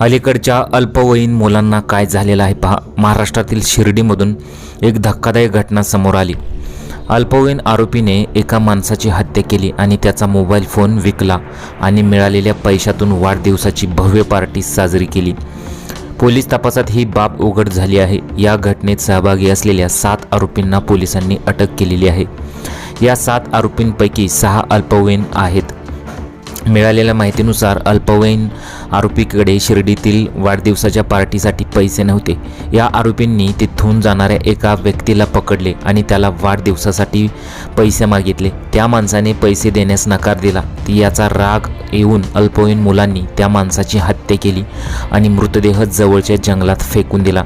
अलीकडच्या अल्पवयीन मुलांना काय झालेलं आहे पहा. महाराष्ट्रातील शिर्डीमधून एक धक्कादायक घटना समोर आली. अल्पवयीन आरोपीने एका माणसाची हत्या केली आणि त्याचा मोबाईल फोन विकला आणि मिळालेल्या पैशातून वाढदिवसाची भव्य पार्टी साजरी केली. पोलीस तपासात ही बाब उघड झाली आहे. या घटनेत सहभागी असलेल्या सात आरोपींना पोलिसांनी अटक केलेली आहे. या सात आरोपींपैकी सहा अल्पवयीन आहेत. मिळालेल्या माहितीनुसार अल्पवयीन आरोपीकडे शिर्डीतील वाढदिवसाच्या पार्टीसाठी पैसे नव्हते. या आरोपींनी तिथून जाणाऱ्या एका व्यक्तीला पकडले आणि त्याला वाढदिवसासाठी पैसे मागितले. त्या माणसाने पैसे देण्यास नकार दिला. ती याचा राग येऊन अल्पवयीन मुलांनी त्या माणसाची हत्या केली आणि मृतदेह जवळच्या जंगलात फेकून दिला.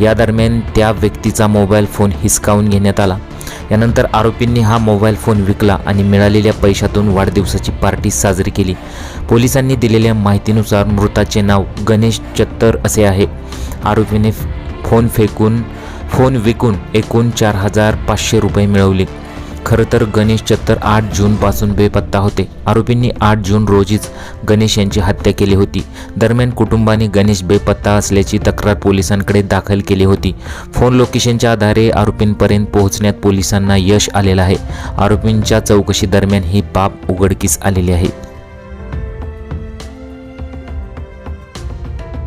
या दरम्यान त्या व्यक्तीचा मोबाईल फोन हिसकावून घेण्यात आला. यानंतर आरोपींनी हा मोबाईल फोन विकला आणि मिळालेल्या पैशातून वाढदिवसाची पार्टी साजरी केली. पोलिसांनी दिलेल्या माहितीनुसार मृताचे नाव गणेश चत्तर असे आहे. आरोपीने फोन फेकून फोन विकून एकूण चार हजार पाचशे रुपये मिळवले. खरं तर गणेश चत्तर आठ जूनपासून बेपत्ता होते. आरोपींनी आठ जून रोजीच गणेश यांची हत्या केली होती. दरम्यान कुटुंबाने गणेश बेपत्ता असल्याची तक्रार पोलिसांकडे दाखल केली होती. फोन लोकेशनच्या आधारे आरोपींपर्यंत पोहोचण्यात पोलिसांना यश आलेलं आहे. आरोपींच्या चौकशी दरम्यान ही बाब उघडकीस आलेली आहे.